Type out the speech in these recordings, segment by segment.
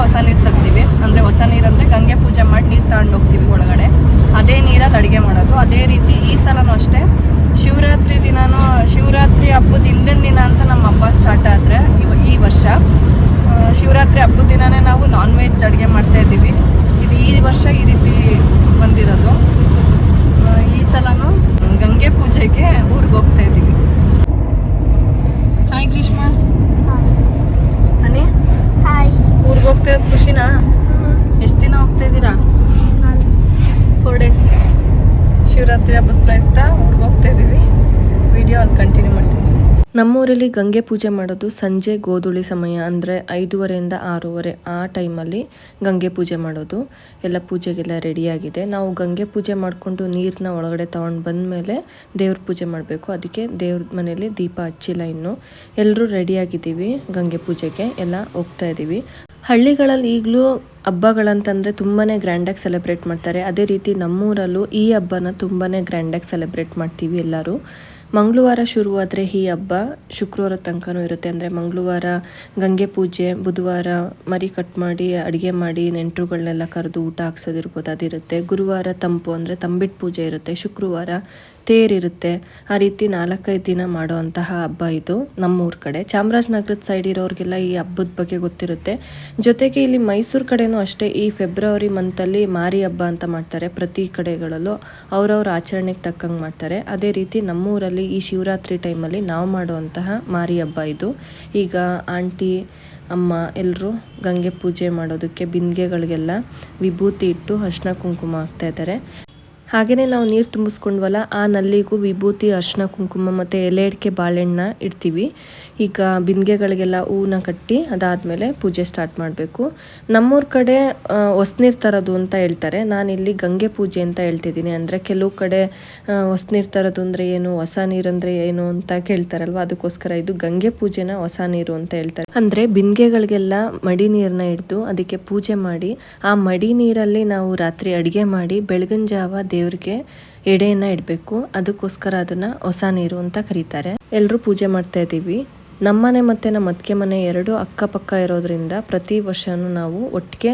ಹೊಸ ನೀರು ತರ್ತೀವಿ. ಅಂದರೆ ಹೊಸ ನೀರು ಅಂದರೆ ಗಂಗೆ ಪೂಜೆ ಮಾಡಿ ನೀರು ತಗೊಂಡು ಹೋಗ್ತೀವಿ ಒಳಗಡೆ. ಅದೇ ನೀರಲ್ಲಿ ಅಡುಗೆ ಮಾಡೋದು. ಅದೇ ರೀತಿ ಈ ಸಲನೂ ಅಷ್ಟೇ. ಶಿವರಾತ್ರಿ ದಿನನೂ, ಶಿವರಾತ್ರಿ ಹಬ್ಬದ ಹಿಂದಿನ ದಿನ ಅಂತ ನಮ್ಮ ಹಬ್ಬ ಸ್ಟಾರ್ಟ್ ಆದರೆ ಈ ವರ್ಷ ಆ, ಶಿವರಾತ್ರಿ ಹಬ್ಬದ ದಿನನೇ ನಾವು ನಾನ್ ವೆಜ್ ಅಡುಗೆ ಮಾಡ್ತಾ ಇದ್ದೀವಿ ಇದು ಈ ವರ್ಷ ಈ ರೀತಿ ಬಂದಿರೋದು ಆ, ಈ ಸಲನೂ ಗಂಗೆ ಪೂಜೆಗೆ ಊರಿಗೆ ಹೋಗ್ತಾ ಇದ್ದೀವಿ ಹಾಯ್ ಗ್ರೀಷ್ಮಾ ಅನಿ ಹಾಯ್ ಊರಿಗೆ ಹೋಗ್ತಾ ಇರೋದು ಖುಷಿನಾ ಎಷ್ಟು ದಿನ ಹೋಗ್ತಾ ಇದ್ದೀರಾ ಫೋರ್ ಡೇಸ್ ಶಿವರಾತ್ರಿ ಹಬ್ಬದ ಪ್ರಯುಕ್ತ ಊರಿಗೆ ಹೋಗ್ತಾ ಇದ್ದೀವಿ ವಿಡಿಯೋ ಕಂಟಿನ್ಯೂ ಮಾಡ್ತೀನಿ. ನಮ್ಮೂರಲ್ಲಿ ಗಂಗೆ ಪೂಜೆ ಮಾಡೋದು ಸಂಜೆ ಗೋಧುಳಿ ಸಮಯ ಅಂದರೆ ಐದೂವರೆಯಿಂದ ಆರೂವರೆ ಆ ಟೈಮಲ್ಲಿ ಗಂಗೆ ಪೂಜೆ ಮಾಡೋದು. ಎಲ್ಲ ಪೂಜೆಗೆಲ್ಲ ರೆಡಿಯಾಗಿದೆ ನಾವು ಗಂಗೆ ಪೂಜೆ ಮಾಡಿಕೊಂಡು ನೀರನ್ನ ಒಳಗಡೆ ತೊಗೊಂಡು ಬಂದಮೇಲೆ ದೇವ್ರ ಪೂಜೆ ಮಾಡಬೇಕು. ಅದಕ್ಕೆ ದೇವ್ರ ಮನೆಯಲ್ಲಿ ದೀಪ ಹಚ್ಚಿಲ್ಲ ಇನ್ನು ಎಲ್ಲರೂ ರೆಡಿಯಾಗಿದ್ದೀವಿ ಗಂಗೆ ಪೂಜೆಗೆ. ಎಲ್ಲ ಹೋಗ್ತಾ ಇದ್ದೀವಿ ಹಳ್ಳಿಗಳಲ್ಲಿ ಈಗಲೂ ಹಬ್ಬಗಳಂತಂದರೆ ತುಂಬಾ ಗ್ರ್ಯಾಂಡಾಗಿ ಸೆಲೆಬ್ರೇಟ್ ಮಾಡ್ತಾರೆ. ಅದೇ ರೀತಿ ನಮ್ಮೂರಲ್ಲೂ ಈ ಹಬ್ಬನ ತುಂಬಾ ಗ್ರ್ಯಾಂಡಾಗಿ ಸೆಲೆಬ್ರೇಟ್ ಮಾಡ್ತೀವಿ ಎಲ್ಲರೂ. ಮಂಗಳವಾರ ಶುರುವಾದರೆ ಈ ಹಬ್ಬ ಶುಕ್ರವಾರ ತನಕನೂ ಇರುತ್ತೆ. ಅಂದರೆ ಮಂಗಳವಾರ ಗಂಗೆ ಪೂಜೆ, ಬುಧವಾರ ಮರಿ ಕಟ್ ಮಾಡಿ, ಅಡುಗೆ ಮಾಡಿ ನೆಂಟರುಗಳನ್ನೆಲ್ಲ ಕರೆದು ಊಟ ಹಾಕ್ಸೋದಿರ್ಬೋದು ಅದಿರುತ್ತೆ. ಗುರುವಾರ ತಂಪು ಅಂದರೆ ತಂಬಿಟ್ಟು ಪೂಜೆ ಇರುತ್ತೆ. ಶುಕ್ರವಾರ ತೇರಿರುತ್ತೆ. ಆ ರೀತಿ ನಾಲ್ಕೈದು ದಿನ ಮಾಡುವಂತಹ ಹಬ್ಬ ಇದು ನಮ್ಮೂರ ಕಡೆ. ಚಾಮರಾಜನಗರದ ಸೈಡ್ ಇರೋರಿಗೆಲ್ಲ ಈ ಹಬ್ಬದ ಬಗ್ಗೆ ಗೊತ್ತಿರುತ್ತೆ. ಜೊತೆಗೆ ಇಲ್ಲಿ ಮೈಸೂರು ಕಡೆನೂ ಅಷ್ಟೇ, ಈ ಫೆಬ್ರವರಿ ಮಂತಲ್ಲಿ ಮಾರಿ ಹಬ್ಬ ಅಂತ ಮಾಡ್ತಾರೆ ಪ್ರತಿ ಕಡೆಗಳಲ್ಲೂ. ಅವ್ರವ್ರ ಆಚರಣೆಗೆ ತಕ್ಕಂಗೆ ಮಾಡ್ತಾರೆ. ಅದೇ ರೀತಿ ನಮ್ಮೂರಲ್ಲಿ ಈ ಶಿವರಾತ್ರಿ ಟೈಮಲ್ಲಿ ನಾವು ಮಾಡುವಂತಹ ಮಾರಿ ಹಬ್ಬ ಇದು. ಈಗ ಆಂಟಿ, ಅಮ್ಮ ಎಲ್ಲರೂ ಗಂಗೆ ಪೂಜೆ ಮಾಡೋದಕ್ಕೆ ಬಿಂದಿಗೆಗಳಿಗೆಲ್ಲ ವಿಭೂತಿ ಇಟ್ಟು ಅರ್ಶಿನ ಕುಂಕುಮ ಹಾಕ್ತಾ ಇದ್ದಾರೆ. ಹಾಗೆಯೇ ನಾವು ನೀರು ತುಂಬಿಸ್ಕೊಂಡ್ವಲ್ಲ ಆ ನಲ್ಲಿಗೂ ವಿಭೂತಿ ಅರ್ಶಿನ ಕುಂಕುಮ ಮತ್ತು ಎಲೆ ಅಡಿಕೆ ಬಾಳೆಹಣ್ಣ ಇಡ್ತೀವಿ. ಈಗ ಬಿಂದಿಗೆಗಳಿಗೆಲ್ಲ ಹೂವನ್ನ ಕಟ್ಟಿ ಅದಾದಮೇಲೆ ಪೂಜೆ ಸ್ಟಾರ್ಟ್ ಮಾಡಬೇಕು. ನಮ್ಮೂರ ಕಡೆ ಹೊಸ್ನೀರು ತರೋದು ಅಂತ ಹೇಳ್ತಾರೆ. ನಾನಿಲ್ಲಿ ಗಂಗೆ ಪೂಜೆ ಅಂತ ಹೇಳ್ತಿದ್ದೀನಿ. ಅಂದರೆ ಕೆಲವು ಕಡೆ ಹೊಸ್ನೀರು ತರೋದು ಅಂದರೆ ಏನು, ಹೊಸ ನೀರು ಅಂದರೆ ಏನು ಅಂತ ಕೇಳ್ತಾರಲ್ವ? ಅದಕ್ಕೋಸ್ಕರ ಇದು ಗಂಗೆ ಪೂಜೆನ ಹೊಸ ನೀರು ಅಂತ ಹೇಳ್ತಾರೆ. ಅಂದರೆ ಬಿಂದಿಗೆಗಳಿಗೆಲ್ಲ ಮಡಿ ನೀರನ್ನ ಹಿಡಿದು ಅದಕ್ಕೆ ಪೂಜೆ ಮಾಡಿ, ಆ ಮಡಿ ನೀರಲ್ಲಿ ನಾವು ರಾತ್ರಿ ಅಡುಗೆ ಮಾಡಿ ಬೆಳಗಿನ ಜಾವ ದೇವ್ರಿಗೆ ಎಡೆಯನ್ನ ಇಡಬೇಕು. ಅದಕ್ಕೋಸ್ಕರ ಅದನ್ನ ಹೊಸ ನೀರು ಅಂತ ಕರೀತಾರೆ. ಎಲ್ಲರೂ ಪೂಜೆ ಮಾಡ್ತಾ ಇದ್ದೀವಿ ನಮ್ಮನೆ ಮತ್ತು ನಮ್ಮ ಅತ್ತಿಗೆ ಮನೆ ಎರಡು ಅಕ್ಕಪಕ್ಕ ಇರೋದ್ರಿಂದ ಪ್ರತಿ ವರ್ಷವೂ ನಾವು ಒಟ್ಟಿಗೆ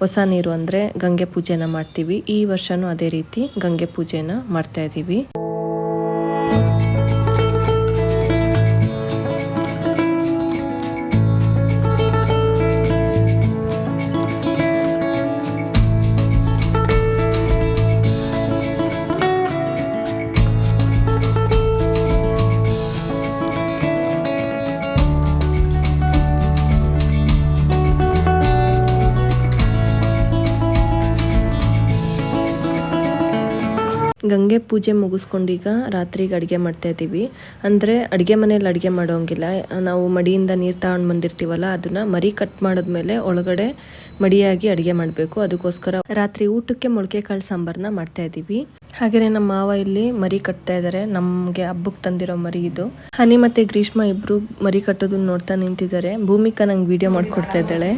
ಹೊಸ ನೀರು ಅಂದರೆ ಗಂಗೆ ಪೂಜೆನ ಮಾಡ್ತೀವಿ. ಈ ವರ್ಷವೂ ಅದೇ ರೀತಿ ಗಂಗೆ ಪೂಜೆನ ಮಾಡ್ತಾ ಇದ್ದೀವಿ ಗಂಗೆ ಪೂಜೆ ಮುಗಿಸ್ಕೊಂಡೀಗ ರಾತ್ರಿಗೆ ಅಡುಗೆ ಮಾಡ್ತಾ ಇದ್ದೀವಿ. ಅಂದರೆ ಅಡುಗೆ ಮನೇಲಿ ಅಡುಗೆ ಮಾಡೋಂಗಿಲ್ಲ. ನಾವು ಮಡಿಯಿಂದ ನೀರು ತಗೊಂಡು ಬಂದಿರ್ತೀವಲ್ಲ, ಅದನ್ನು ಮರಿ ಕಟ್ ಮಾಡಿದ್ಮೇಲೆ ಒಳಗಡೆ ಮಡಿಯಾಗಿ ಅಡುಗೆ ಮಾಡಬೇಕು. ಅದಕ್ಕೋಸ್ಕರ ರಾತ್ರಿ ಊಟಕ್ಕೆ ಮೊಳಕೆ ಕಾಳು ಸಾಂಬಾರನ್ನ ಮಾಡ್ತಾ ಇದ್ದೀವಿ. ಹಾಗೆಯೇ ನಮ್ಮ ಮಾವ ಇಲ್ಲಿ ಮರಿ ಕಟ್ತಾ ಇದ್ದಾರೆ ನಮಗೆ ಹಬ್ಬಕ್ಕೆ ತಂದಿರೋ ಮರಿ ಇದು. ಹನಿ ಮತ್ತು ಗ್ರೀಷ್ಮ ಇಬ್ಬರು ಮರಿ ಕಟ್ಟೋದನ್ನ ನೋಡ್ತಾ ನಿಂತಿದ್ದಾರೆ ಭೂಮಿಕಾ ನಂಗೆ ವಿಡಿಯೋ ಮಾಡಿಕೊಡ್ತಾ ಇದ್ದಾಳೆ.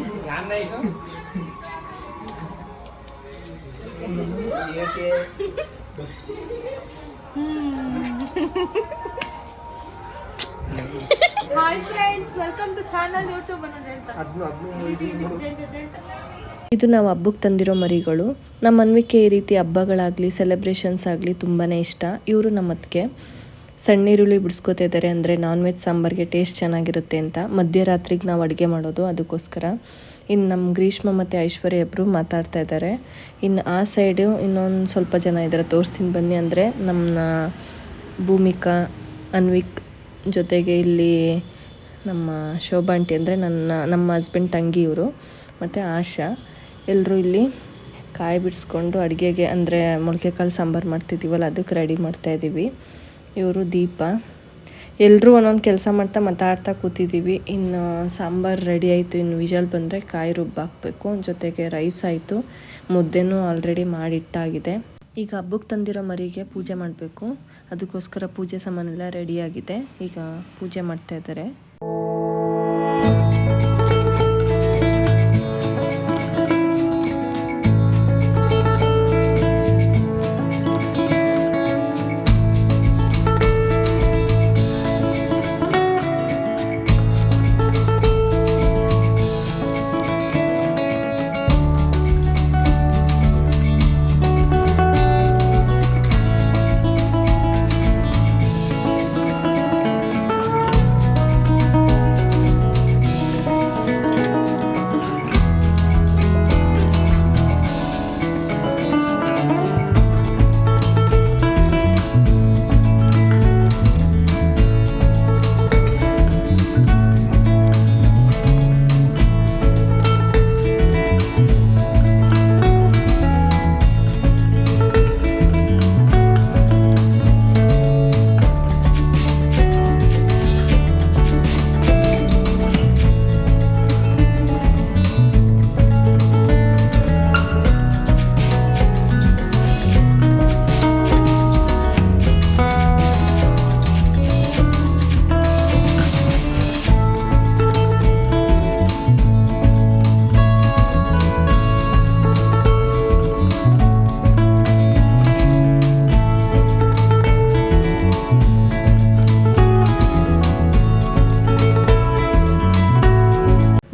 Hi friends welcome to channel YouTube ಅನ್ನೋದು ಇದು ನಾವು ಹಬ್ಬಕ್ಕೆ ತಂದಿರೋ ಮರಿಗಳು. ನಮ್ಮ ಅನ್ವಿಕೆ ಈ ರೀತಿ ಹಬ್ಬಗಳಾಗಲಿ ಸೆಲೆಬ್ರೇಷನ್ಸ್ ಆಗಲಿ ತುಂಬಾ ಇಷ್ಟ. ಇವರು ನಮ್ಮ ಅತ್ತಿಗೆ ಸಣ್ಣ ಈರುಳ್ಳಿ ಬಿಡಿಸ್ಕೋತಾ ಇದ್ದಾರೆ ಅಂದರೆ ನಾನ್ ವೆಜ್ ಸಾಂಬಾರಿಗೆ ಟೇಸ್ಟ್ ಚೆನ್ನಾಗಿರುತ್ತೆ ಅಂತ. ಮಧ್ಯರಾತ್ರಿಗೆ ನಾವು ಅಡುಗೆ ಮಾಡೋದು ಅದಕ್ಕೋಸ್ಕರ. ಇನ್ನು ನಮ್ಮ ಗ್ರೀಷ್ಮ ಮತ್ತು ಐಶ್ವರ್ಯ ಇಬ್ಬರು ಮಾತಾಡ್ತಾ ಇದ್ದಾರೆ ಇನ್ನು ಆ ಸೈಡು ಇನ್ನೊಂದು ಸ್ವಲ್ಪ ಜನ ಇದ್ದಾರೆ ತೋರಿಸ್ತೀನಿ ಬನ್ನಿ ಅಂದರೆ ನಮ್ಮ ಭೂಮಿಕಾ ಅನ್ವಿಕ್ ಜೊತೆಗೆ ಇಲ್ಲಿ ನಮ್ಮ ಶೋಭಾ ಆಂಟಿ ಅಂದರೆ ನನ್ನ, ನಮ್ಮ ಹಸ್ಬೆಂಡ್ ತಂಗಿ ಇವರು, ಮತ್ತು ಆಶಾ. ಎಲ್ಲರೂ ಇಲ್ಲಿ ಕಾಯಿ ಬಿಡಿಸ್ಕೊಂಡು ಅಡುಗೆಗೆ ಅಂದರೆ ಮೊಳಕೆ ಕಾಳು ಸಾಂಬಾರು ಮಾಡ್ತಿದ್ದೀವಲ್ಲ ಅದಕ್ಕೆ ರೆಡಿ ಮಾಡ್ತಾ ಇದ್ದೀವಿ ಇವರು ದೀಪ. ಎಲ್ಲರೂ ಒಂದೊಂದು ಕೆಲಸ ಮಾಡ್ತಾ ಮಾತಾಡ್ತಾ ಕೂತಿದ್ದೀವಿ ಇನ್ನು ಸಾಂಬಾರು ರೆಡಿ ಆಯಿತು, ಇನ್ನು ವಿಜಲ್ ಬಂದರೆ ಕಾಯಿ ರುಬ್ಬಾಕಬೇಕು. ಜೊತೆಗೆ ರೈಸ್ ಆಯಿತು, ಮುದ್ದೆನೂ ಆಲ್ರೆಡಿ ಮಾಡಿಟ್ಟಾಗಿದೆ. ಈಗ ಹಬ್ಬಕ್ಕೆ ತಂದಿರೋ ಮರಿಗೆ ಪೂಜೆ ಮಾಡಬೇಕು. ಅದಕ್ಕೋಸ್ಕರ ಪೂಜೆ ಸಾಮಾನೆಲ್ಲ ರೆಡಿಯಾಗಿದೆ ಈಗ ಪೂಜೆ ಮಾಡ್ತಾ ಇದ್ದಾರೆ.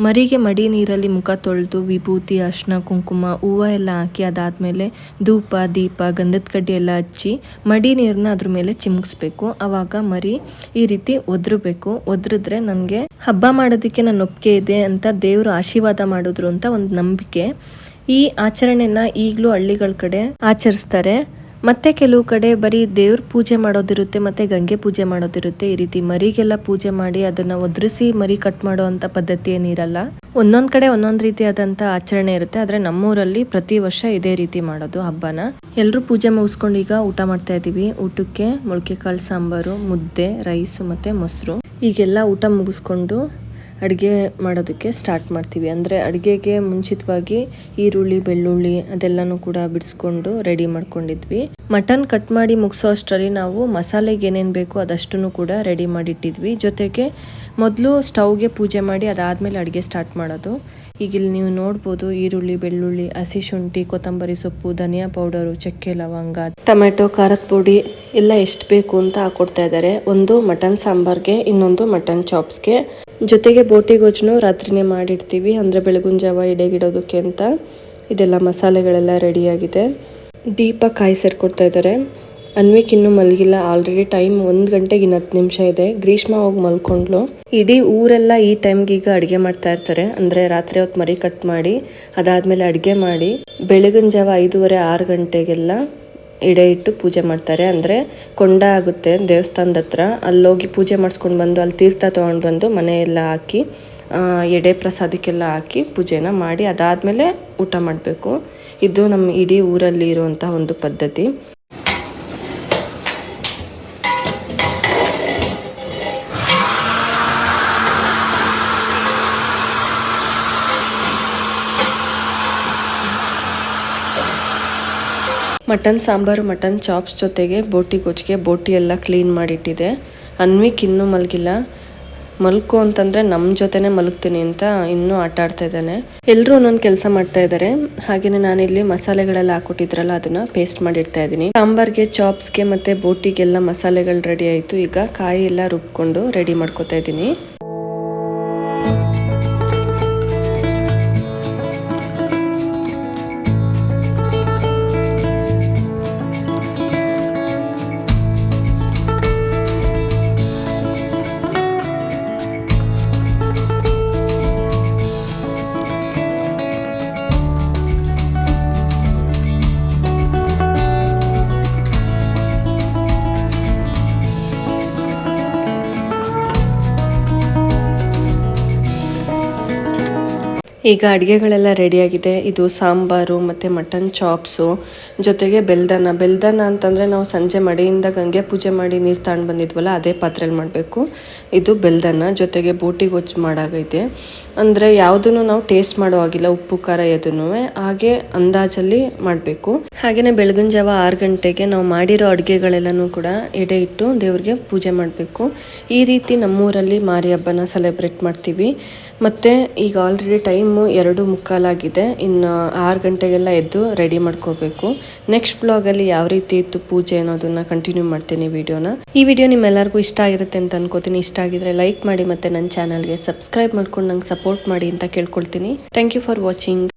ಮರಿಗೆ ಮಡಿ ನೀರಲ್ಲಿ ಮುಖ ತೊಳೆದು ವಿಭೂತಿ, ಅರ್ಶಿನ, ಕುಂಕುಮ, ಹೂವು ಎಲ್ಲ ಹಾಕಿ ಅದಾದಮೇಲೆ ಧೂಪ, ದೀಪ, ಗಂಧದ ಕಡ್ಡಿ ಎಲ್ಲ ಹಚ್ಚಿ ಮಡಿ ನೀರನ್ನ ಅದ್ರ ಮೇಲೆ ಚಿಮ್ಗಿಸ್ಬೇಕು. ಆವಾಗ ಮರಿ ಈ ರೀತಿ ಒದ್ರಬೇಕು. ಒದ್ರಿದ್ರೆ ನನಗೆ ಹಬ್ಬ ಮಾಡೋದಕ್ಕೆ ನನ್ನ ಒಪ್ಪಿಗೆ ಇದೆ ಅಂತ ದೇವರು ಆಶೀರ್ವಾದ ಮಾಡಿದ್ರು ಅಂತ ಒಂದು ನಂಬಿಕೆ. ಈ ಆಚರಣೆನ ಈಗಲೂ ಹಳ್ಳಿಗಳ ಕಡೆ ಆಚರಿಸ್ತಾರೆ. ಮತ್ತೆ ಕೆಲವು ಕಡೆ ಬರೀ ದೇವ್ರ ಪೂಜೆ ಮಾಡೋದಿರುತ್ತೆ, ಮತ್ತೆ ಗಂಗೆ ಪೂಜೆ ಮಾಡೋದಿರುತ್ತೆ. ಈ ರೀತಿ ಮರಿಗೆಲ್ಲ ಪೂಜೆ ಮಾಡಿ ಅದನ್ನ ಒದ್ರಿಸಿ ಮರಿ ಕಟ್ ಮಾಡೋ ಅಂತ ಪದ್ಧತಿ ಏನಿರಲ್ಲ, ಒಂದೊಂದ್ ಕಡೆ ಒಂದೊಂದ್ ರೀತಿಯಾದಂತ ಆಚರಣೆ ಇರುತ್ತೆ. ಆದ್ರೆ ನಮ್ಮೂರಲ್ಲಿ ಪ್ರತಿ ವರ್ಷ ಇದೇ ರೀತಿ ಮಾಡೋದು ಹಬ್ಬನ. ಎಲ್ಲರೂ ಪೂಜೆ ಮುಗಿಸ್ಕೊಂಡು ಈಗ ಊಟ ಮಾಡ್ತಾ ಇದೀವಿ. ಊಟಕ್ಕೆ ಮೊಳಕೆ ಕಾಳು ಸಾಂಬಾರು, ಮುದ್ದೆ, ರೈಸು ಮತ್ತೆ ಮೊಸರು. ಈಗೆಲ್ಲ ಊಟ ಮುಗಿಸ್ಕೊಂಡು ಅಡುಗೆ ಮಾಡೋದಕ್ಕೆ ಸ್ಟಾರ್ಟ್ ಮಾಡ್ತೀವಿ. ಅಂದರೆ ಅಡುಗೆಗೆ ಮುಂಚಿತವಾಗಿ ಈರುಳ್ಳಿ, ಬೆಳ್ಳುಳ್ಳಿ ಅದೆಲ್ಲನೂ ಕೂಡ ಬಿಡಿಸ್ಕೊಂಡು ರೆಡಿ ಮಾಡ್ಕೊಂಡಿದ್ವಿ. ಮಟನ್ ಕಟ್ ಮಾಡಿ ಮುಗಿಸೋ ಅಷ್ಟರಲ್ಲಿ ನಾವು ಮಸಾಲೆಗೆ ಏನೇನು ಬೇಕು ಅದಷ್ಟು ಕೂಡ ರೆಡಿ ಮಾಡಿಟ್ಟಿದ್ವಿ. ಜೊತೆಗೆ ಮೊದಲು ಸ್ಟವ್ಗೆ ಪೂಜೆ ಮಾಡಿ ಅದಾದಮೇಲೆ ಅಡುಗೆ ಸ್ಟಾರ್ಟ್ ಮಾಡೋದು. ಈಗ ಇಲ್ಲಿ ನೀವು ನೋಡ್ಬೋದು ಈರುಳ್ಳಿ, ಬೆಳ್ಳುಳ್ಳಿ, ಹಸಿ ಶುಂಠಿ, ಕೊತ್ತಂಬರಿ ಸೊಪ್ಪು, ಧನಿಯಾ ಪೌಡರು, ಚಕ್ಕೆ ಲವಂಗ, ಟೊಮೆಟೊ, ಖಾರದ ಪುಡಿ ಎಲ್ಲ ಎಷ್ಟು ಬೇಕು ಅಂತ ಹಾಕೊಡ್ತಾ ಇದ್ದಾರೆ. ಒಂದು ಮಟನ್ ಸಾಂಬಾರ್ಗೆ, ಇನ್ನೊಂದು ಮಟನ್ ಚಾಪ್ಸ್ಗೆ ಜೊತೆಗೆ ಬೋಟಿ ಗೊಜ್ಜನ್ನು ರಾತ್ರಿನೇ ಮಾಡಿಡ್ತೀವಿ. ಅಂದರೆ ಬೆಳಗಿನ ಜಾವ ಎಡೆಗಿಡೋದಕ್ಕೆ ಅಂತ. ಇದೆಲ್ಲ ಮಸಾಲೆಗಳೆಲ್ಲ ರೆಡಿಯಾಗಿದೆ. ದೀಪ ಕಾಯಿ ಸೇರ್ಕೊಡ್ತಾ ಇದ್ದಾರೆ. ಅನ್ವಿಕ್ ಇನ್ನೂ ಮಲಗಿಲ್ಲ. ಆಲ್ರೆಡಿ ಟೈಮ್ ಒಂದು ಗಂಟೆಗೆ ಇನ್ನು ಹತ್ತು ನಿಮಿಷ ಇದೆ. ಗ್ರೀಷ್ಮ ಹೋಗಿ ಮಲ್ಕೊಂಡ್ಲು. ಇಡೀ ಊರೆಲ್ಲ ಈ ಟೈಮ್ಗೆ ಈಗ ಅಡುಗೆ ಮಾಡ್ತಾ ಇರ್ತಾರೆ. ಅಂದರೆ ರಾತ್ರಿ ಹೊತ್ತು ಮರಿ ಕಟ್ ಮಾಡಿ, ಅದಾದಮೇಲೆ ಅಡುಗೆ ಮಾಡಿ, ಬೆಳಗಿನ ಜಾವ ಐದೂವರೆ ಆರು ಗಂಟೆಗೆಲ್ಲ ಎಡೆ ಇಟ್ಟು ಪೂಜೆ ಮಾಡ್ತಾರೆ. ಅಂದರೆ ಕೊಂಡ ಆಗುತ್ತೆ ದೇವಸ್ಥಾನದ ಹತ್ರ. ಅಲ್ಲೋಗಿ ಪೂಜೆ ಮಾಡಿಸ್ಕೊಂಡು ಬಂದು, ಅಲ್ಲಿ ತೀರ್ಥ ತೊಗೊಂಡು ಬಂದು ಮನೆಯೆಲ್ಲ ಹಾಕಿ ಎಡೆ ಪ್ರಸಾದಕ್ಕೆಲ್ಲ ಹಾಕಿ ಪೂಜೆನ ಮಾಡಿ ಅದಾದಮೇಲೆ ಊಟ ಮಾಡಬೇಕು. ಇದು ನಮ್ಮ ಇಡೀ ಊರಲ್ಲಿ ಇರುವಂಥ ಒಂದು ಪದ್ಧತಿ. ಮಟನ್ ಸಾಂಬಾರು, ಮಟನ್ ಚಾಪ್ಸ್ ಜೊತೆಗೆ ಬೋಟಿ ಗೊಜ್ಜಿಗೆ ಬೋಟಿ ಎಲ್ಲ ಕ್ಲೀನ್ ಮಾಡಿಟ್ಟಿದೆ. ಅನ್ವಿಕ್ ಇನ್ನೂ ಮಲಗಿಲ್ಲ. ಮಲ್ಕು ಅಂತಂದ್ರೆ ನಮ್ಮ ಜೊತೆನೆ ಮಲಗ್ತೀನಿ ಅಂತ ಇನ್ನೂ ಆಟ ಆಡ್ತಾ ಇದ್ದಾನೆ. ಎಲ್ಲರೂ ಒಂದೊಂದು ಕೆಲಸ ಮಾಡ್ತಾ ಇದ್ದಾರೆ ಹಾಗೇನೆ ನಾನಿಲ್ಲಿ ಮಸಾಲೆಗಳೆಲ್ಲ ಹಾಕ್ಕೊಟ್ಟಿದ್ರಲ್ಲ, ಅದನ್ನ ಪೇಸ್ಟ್ ಮಾಡಿಡ್ತಾ ಇದ್ದೀನಿ. ಸಾಂಬಾರ್ಗೆ, ಚಾಪ್ಸ್ಗೆ ಮತ್ತೆ ಬೋಟಿಗೆಲ್ಲ ಮಸಾಲೆಗಳು ರೆಡಿ ಆಯಿತು. ಈಗ ಕಾಯಿ ಎಲ್ಲ ರುಬ್ಕೊಂಡು ರೆಡಿ ಮಾಡ್ಕೋತಾ ಇದ್ದೀನಿ. ಈಗ ಅಡುಗೆಗಳೆಲ್ಲ ರೆಡಿಯಾಗಿದೆ. ಇದು ಸಾಂಬಾರು ಮತ್ತು ಮಟನ್ ಚಾಪ್ಸು. ಜೊತೆಗೆ ಬೆಲ್ದನ. ಬೆಲ್ದನ ಅಂತಂದರೆ ನಾವು ಸಂಜೆ ಮಡಿಯಿಂದ ಗಂಗೆ ಪೂಜೆ ಮಾಡಿ ನೀರು ತಗೊಂಡು ಬಂದಿದ್ವಲ್ಲ, ಅದೇ ಪಾತ್ರೆಯಲ್ಲಿ ಮಾಡಬೇಕು. ಇದು ಬೆಲ್ದನ. ಜೊತೆಗೆ ಬೋಟಿ ಗೊಜ್ಜು ಮಾಡಾಗೈತೆ. ಅಂದರೆ ಯಾವುದನ್ನು ನಾವು ಟೇಸ್ಟ್ ಮಾಡೋ ಹಾಗಿಲ್ಲ, ಉಪ್ಪು, ಖಾರ ಎದನ್ನು ಹಾಗೆ ಅಂದಾಜಲ್ಲಿ ಮಾಡಬೇಕು. ಹಾಗೆಯೇ ಬೆಳಗಿನ ಜಾವ ಆರು ಗಂಟೆಗೆ ನಾವು ಮಾಡಿರೋ ಅಡುಗೆಗಳೆಲ್ಲನೂ ಕೂಡ ಎಡೆ ಇಟ್ಟು ದೇವ್ರಿಗೆ ಪೂಜೆ ಮಾಡಬೇಕು. ಈ ರೀತಿ ನಮ್ಮೂರಲ್ಲಿ ಮಾರಿ ಹಬ್ಬನ ಸೆಲೆಬ್ರೇಟ್ ಮಾಡ್ತೀವಿ. ಮತ್ತು ಈಗ ಆಲ್ರೆಡಿ ಟೈಮು ಎರಡು ಮುಕ್ಕಾಲಾಗಿದೆ. ಇನ್ನು ಆರು ಗಂಟೆಗೆಲ್ಲ ಎದ್ದು ರೆಡಿ ಮಾಡ್ಕೋಬೇಕು. ನೆಕ್ಸ್ಟ್ ಬ್ಲಾಗಲ್ಲಿ ಯಾವ ರೀತಿ ಇತ್ತು ಪೂಜೆ ಅನ್ನೋದನ್ನ ಕಂಟಿನ್ಯೂ ಮಾಡ್ತೀನಿ ವಿಡಿಯೋನ. ಈ ವಿಡಿಯೋ ನಿಮ್ಮೆಲ್ಲರಿಗೂ ಇಷ್ಟ ಆಗಿರುತ್ತೆ ಅಂತ ಅನ್ಕೋತೀನಿ. ಇಷ್ಟ ಆಗಿದ್ರೆ ಲೈಕ್ ಮಾಡಿ ಮತ್ತು ನನ್ನ ಚಾನಲ್ಗೆ ಸಬ್ಸ್ಕ್ರೈಬ್ ಮಾಡ್ಕೊಂಡು ನಂಗೆ ಸಪೋರ್ಟ್ ಮಾಡಿ ಅಂತ ಕೇಳ್ಕೊಳ್ತೀನಿ. Thank you for watching